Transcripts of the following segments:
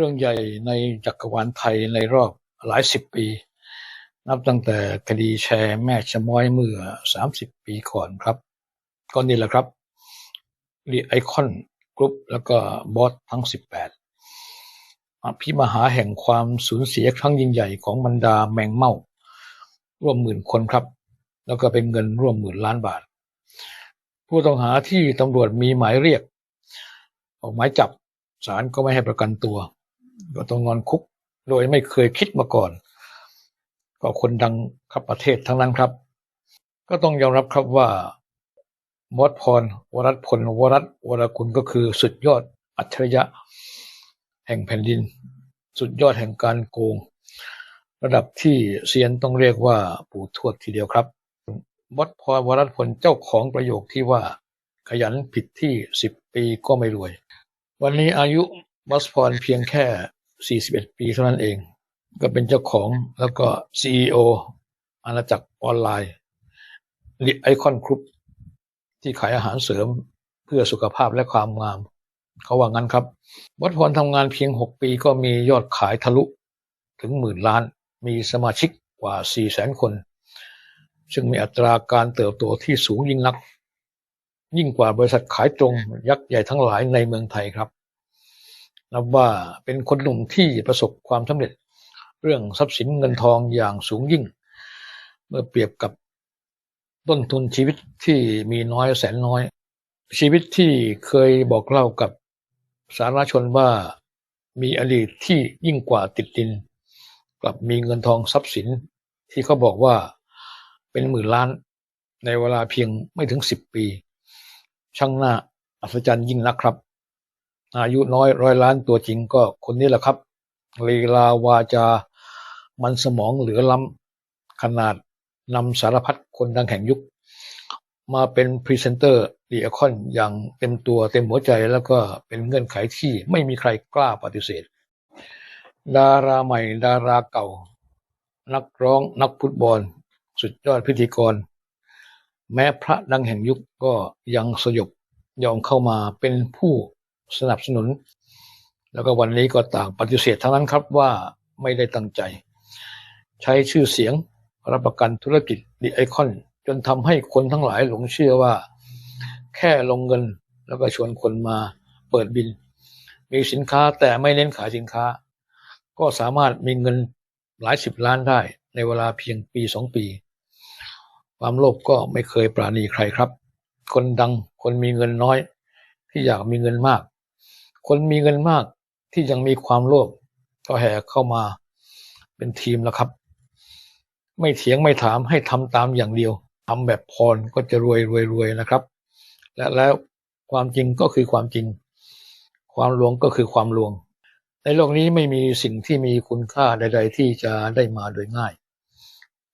รื่องใหญ่ในจักรวาลไทยในรอบหลายสิบปี นับตั้งแต่คดีแชร์แม่ชะม้อยเมื่อสามสิบปีก่อนครับ ก็นี่แหละครับรีไอคอนกรุ๊ปแล้วก็บอสทั้งสิบแปดอภิมหาแห่งความสูญเสียครั้งยิ่งใหญ่ของบรรดาแมงเม่า ร่วมหมื่นคนครับ แล้วก็เป็นเงินร่วมหมื่นล้านบาท ผู้ต้องหาที่ตำรวจมีหมายเรียก ออกหมายจับศาลก็ไม่ให้ประกันตัว ก็ต้องนอนคุก โดยไม่เคยคิดมาก่อน ก็คนดังครับประเทศทั้งนั้นครับ ก็ต้องยอมรับครับว่ามดพร วรัตพล วรัตวรกุลก็คือสุดยอดอัจฉริยะ แห่งแผ่นดิน สุดยอดแห่งการโกง ระดับที่เซียนต้องเรียกว่าปู่ทวดทีเดียวครับมดพร วรัตพลเจ้าของประโยคที่ว่าขยันผิดที่สิบปีก็ไม่รวย วันนี้อายุ มอสพรเพียงแค่ 41 ปีเท่านั้นเอง ก็เป็นเจ้าของแล้วก็ CEO อาณาจักรออนไลน์ไอคอนกรุ๊ปที่ขายอาหารเสริมเพื่อสุขภาพและความงาม เขาว่างั้นครับวัดพรทำงานเพียง 6 ปีก็มียอดขายทะลุถึงหมื่นล้าน มีสมาชิกกว่า 4 0 0แสนคน ซึ่งมีอัตราการเติบโตที่สูงยิ่งนัก ยิ่งกว่าบริษัทขายตรงยักษ์ใหญ่ทั้งหลายในเมืองไทยครับ นับว่าเป็นคนหนุ่มที่ประสบความสำเร็จ เรื่องทรัพย์สินเงินทองอย่างสูงยิ่ง เมื่อเปรียบกับต้นทุนชีวิตที่มีน้อยแสนน้อย ชีวิตที่เคยบอกเล่ากับสาธารณชนว่ามีอดีตที่ยิ่งกว่าติดดิน กลับมีเงินทองทรัพย์สินที่เขาบอกว่าเป็นหมื่นล้านในเวลาเพียงไม่ถึงสิบปี ช่างหน้าอัศจรรย์ยิ่งนักครับ อายุน้อยร้อยล้านตัวจริงก็คนนี้แหละครับลีลาวาจา มันสมองเหลือล้ำขนาดนำสารพัดคนดังแห่งยุค มาเป็นพรีเซนเตอร์ดีอคอนอย่างเต็มตัวเต็มหัวใจแล้วก็เป็นเงื่อนไขที่ไม่มีใครกล้าปฏิเสธ ดาราใหม่ดาราเก่า นักร้องนักฟุตบอล สุดยอดพิธีกร แม้พระดังแห่งยุคก็ยังสยบยอมเข้ามาเป็นผู้ สนับสนุน แล้วก็วันนี้ก็ต่างปฏิเสธทั้งนั้นครับว่าไม่ได้ตั้งใจ ใช้ชื่อเสียงรับประกันธุรกิจดีไอคอน จนทำให้คนทั้งหลายหลงเชื่อว่า แค่ลงเงินแล้วก็ชวนคนมาเปิดบิน มีสินค้าแต่ไม่เน้นขายสินค้า ก็สามารถมีเงินหลายสิบล้านได้ในเวลาเพียงปีสองปี ความโลภก็ไม่เคยปราณีใครครับ คนดังคนมีเงินน้อย ที่อยากมีเงินมาก คนมีเงินมากที่ยังมีความโลภก็แห่เข้ามาเป็นทีมแล้วครับ ไม่เถียงไม่ถามให้ทำตามอย่างเดียวทำแบบพรก็จะรวยรวยรวยนะครับ และแล้วความจริงก็คือความจริง ความลวงก็คือความลวง ในโลกนี้ไม่มีสิ่งที่มีคุณค่าใด ๆ ที่จะได้มาโดยง่าย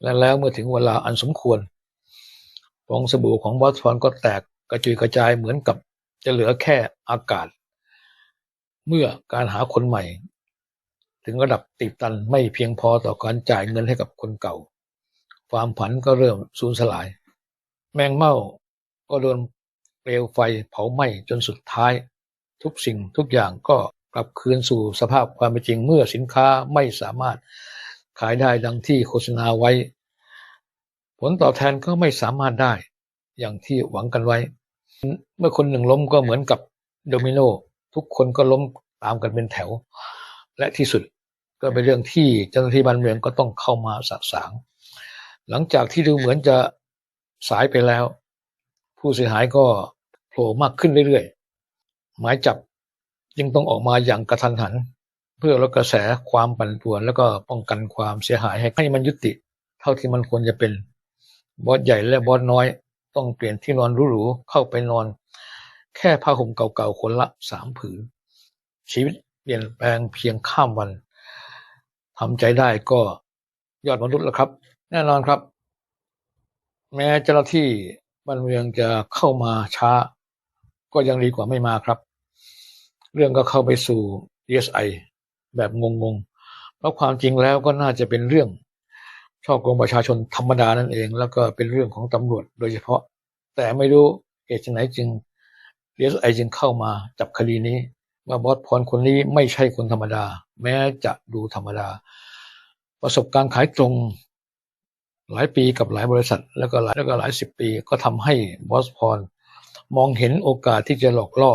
และแล้วเมื่อถึงเวลาอันสมควรฟองสบู่ของบอสฟอนก็แตกกระจุยกระจายเหมือนกับจะเหลือแค่อากาศ เมื่อการหาคนใหม่ ถึงระดับติดตันไม่เพียงพอต่อการจ่ายเงินให้กับคนเก่า ความผันก็เริ่มสูญสลาย แมงเม่าก็โดนเปลวไฟเผาไหม้จนสุดท้าย ทุกสิ่งทุกอย่างก็กลับคืนสู่สภาพความเป็นจริงเมื่อสินค้าไม่สามารถขายได้ดังที่โฆษณาไว้ ผลตอบแทนก็ไม่สามารถได้อย่างที่หวังกันไว้ เมื่อคนหนึ่งล้มก็เหมือนกับโดมิโน ทุกคนก็ล้มตามกันเป็นแถว และที่สุดก็เป็นเรื่องที่เจ้าหน้าที่บ้านเมืองก็ต้องเข้ามาสะสาง หลังจากที่ดูเหมือนจะสายไปแล้ว ผู้เสียหายก็โผล่มากขึ้นเรื่อยๆ หมายจับยังต้องออกมาอย่างกระทันหัน เพื่อลดกระแสความปั่นป่วน แล้วก็ป้องกันความเสียหายให้มันยุติ เท่าที่มันควรจะเป็น บอสใหญ่และบอสน้อย ต้องเปลี่ยนที่นอนหรูๆเข้าไปนอน แค่ผ้าห่มเก่าๆคนละสามผืน ชีวิตเปลี่ยนแปลงเพียงข้ามวันทำใจได้ก็ยอดมนุษย์แล้วครับ แน่นอนครับ แม้เจ้าหน้าที่บ้านเมืองจะเข้ามาช้า ก็ยังดีกว่าไม่มาครับ เรื่องก็เข้าไปสู่ DSI แบบงงๆ เพราะความจริงแล้วก็น่าจะเป็นเรื่องชอบกงประชาชนธรรมดานั่นเอง แล้วก็เป็นเรื่องของตำรวจโดยเฉพาะ แต่ไม่รู้เหตุไหนจึง DSI จึงเข้ามาจับคดีนี้ว่าบอสพรคนนี้ไม่ใช่คนธรรมดา แม้จะดูธรรมดา ประสบการณ์ขายตรงหลายปีกับหลายบริษัท แล้วก็หลายแล้วก็หลายสิบปี ก็ทำให้บอสพรมองเห็นโอกาสที่จะหลอกล่อ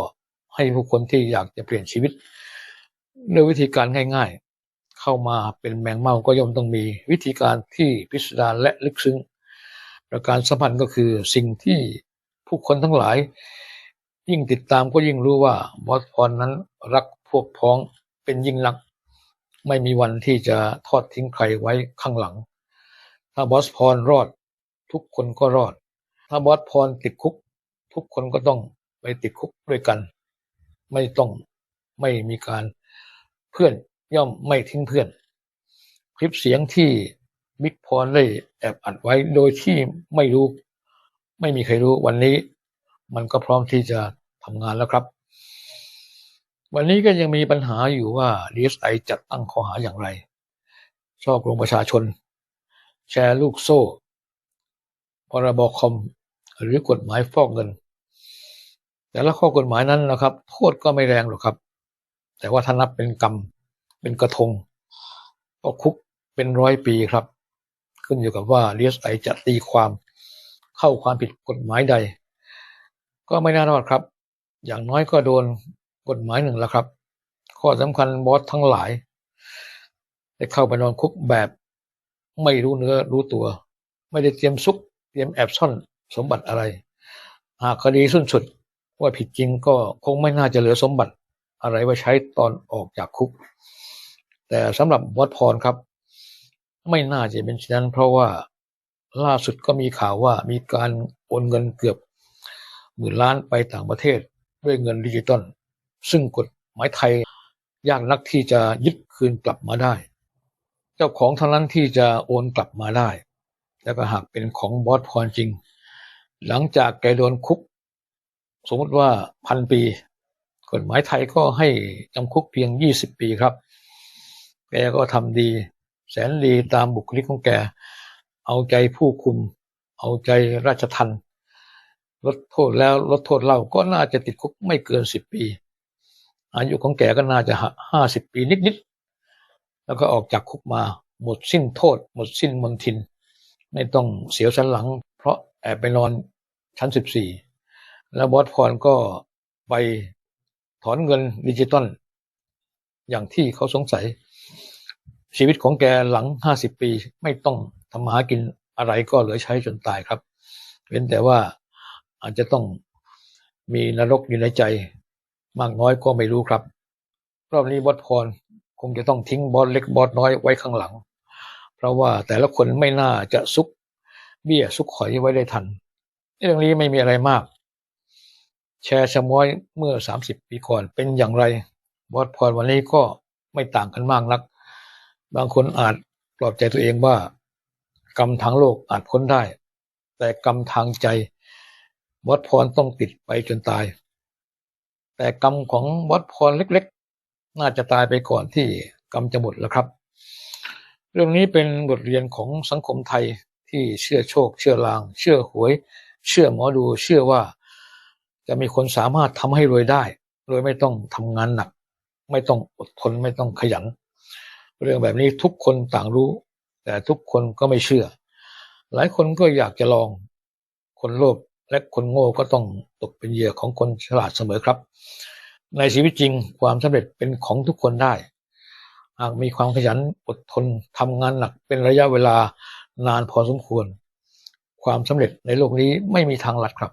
ให้ผู้คนที่อยากจะเปลี่ยนชีวิตด้วยวิธีการง่ายๆ เข้ามาเป็นแมงเม่าก็ย่อมต้องมีวิธีการที่พิสดารและลึกซึ้ง ประการสำคัญก็คือสิ่งที่ผู้คนทั้งหลาย ยิ่งติดตามก็ยิ่งรู้ว่าบอสพรนั้นรักพวกพ้องเป็นยิ่งรัก ไม่มีวันที่จะทอดทิ้งใครไว้ข้างหลัง ถ้าบอสพรรอด ทุกคนก็รอด ถ้าบอสพรติดคุก ทุกคนก็ต้องไปติดคุกด้วยกัน ไม่ต้องไม่มีการเพื่อนย่อมไม่ทิ้งเพื่อน คลิปเสียงที่บิ๊กพรได้แอบอัดไว้โดยที่ไม่รู้ ไม่มีใครรู้วันนี้ มันก็พร้อมที่จะทำงานแล้วครับ วันนี้ก็ยังมีปัญหาอยู่ว่า DSI จัดตั้งข้อหาอย่างไร ชอบลงประชาชน แชร์ลูกโซ่พรบคอม หรือกฎหมายฟอกเงิน แต่ละข้อกฎหมายนั้นนะครับ โทษก็ไม่แรงหรอกครับ แต่ว่าถ้านับเป็นกรรม เป็นกระทง ก็คุกเป็นร้อยปีครับ ขึ้นอยู่กับว่า DSI จะตีความเข้าความผิดกฎหมายใด ก็ไม่น่ารอดครับ อย่างน้อยก็โดนกฎหมายหนึ่งแล้วครับ ข้อสำคัญบอสทั้งหลายได้เข้าไปนอนคุกแบบ ไม่รู้เนื้อรู้ตัว ไม่ได้เตรียมซุก เตรียมแอบซ่อนสมบัติอะไร หากคดีสุนสุดว่าผิดจริงก็คงไม่น่าจะเหลือสมบัติอะไรไว้ใช้ตอนออกจากคุก แต่สำหรับบอสพรครับ ไม่น่าจะเป็นเช่นนั้นเพราะว่าล่าสุดก็มีข่าวว่ามีการโอนเงินเกือบ หมื่นล้านไปต่างประเทศด้วยเงินดิจิตอลซึ่งกฎหมายไทยยากนักที่จะยึดคืนกลับมาได้ เจ้าของเท่านั้นที่จะโอนกลับมาได้ แล้วก็หากเป็นของบอสพรจริง หลังจากแกโดนคุก สมมติว่าพันปี กฎหมายไทยก็ให้จำคุกเพียงยี่สิบปีครับ แกก็ทำดี แสนดีตามบุคลิกของแก เอาใจผู้คุม เอาใจราชทัน ลดโทษแล้วลดโทษเล่าก็น่าจะติดคุกไม่เกินสิบปี อายุของแกก็น่าจะห้าสิบปีนิดๆแล้วก็ออกจากคุกมาหมดสิ้นโทษ หมดสิ้นมนทิน ไม่ต้องเสียวสันหลัง เพราะแอบไปนอนชั้นสิบสี่แล้วบอสพรก็ไปถอนเงินดิจิตอลอย่างที่เขาสงสัย ชีวิตของแกหลังห้าสิบปีไม่ต้องทำมาหากินอะไรก็เหลือใช้จนตายครับเว้นแต่ว่า อาจจะต้องมีนรกอยู่ในใจ มากน้อยก็ไม่รู้ครับ รอบนี้บอสพรคงจะต้องทิ้งบอสเล็กบอสน้อยไว้ข้างหลัง เพราะว่าแต่ละคนไม่น่าจะซุกเบี้ยซุกหอยไว้ได้ทันเรื่องนี้ไม่มีอะไรมาก แชร์ชะม้อยเมื่อสามสิบปีก่อนเป็นอย่างไร บอสพรวันนี้ก็ไม่ต่างกันมากนัก บางคนอาจปลอบใจตัวเองว่า กรรมทางโลกอาจพ้นได้ แต่กรรมทางใจ บอสพรต้องติดไปจนตาย แต่กรรมของบอสพรเล็กๆ น่าจะตายไปก่อนที่กรรมจะหมดแล้วครับ เรื่องนี้เป็นบทเรียนของสังคมไทยที่เชื่อโชค เชื่อลาง เชื่อหวย เชื่อหมอดูเชื่อว่า จะมีคนสามารถทำให้รวยได้ โดยไม่ต้องทำงานหนัก ไม่ต้องอดทนไม่ต้องขยัน เรื่องแบบนี้ทุกคนต่างรู้ แต่ทุกคนก็ไม่เชื่อ หลายคนก็อยากจะลองคนโลภ และคนโง่ก็ต้องตกเป็นเหยื่อของคนฉลาดเสมอครับ ในชีวิตจริงความสำเร็จเป็นของทุกคนได้ หากมีความขยันอดทนทำงานหนักเป็นระยะเวลานานพอสมควร ความสำเร็จในโลกนี้ไม่มีทางลัดครับ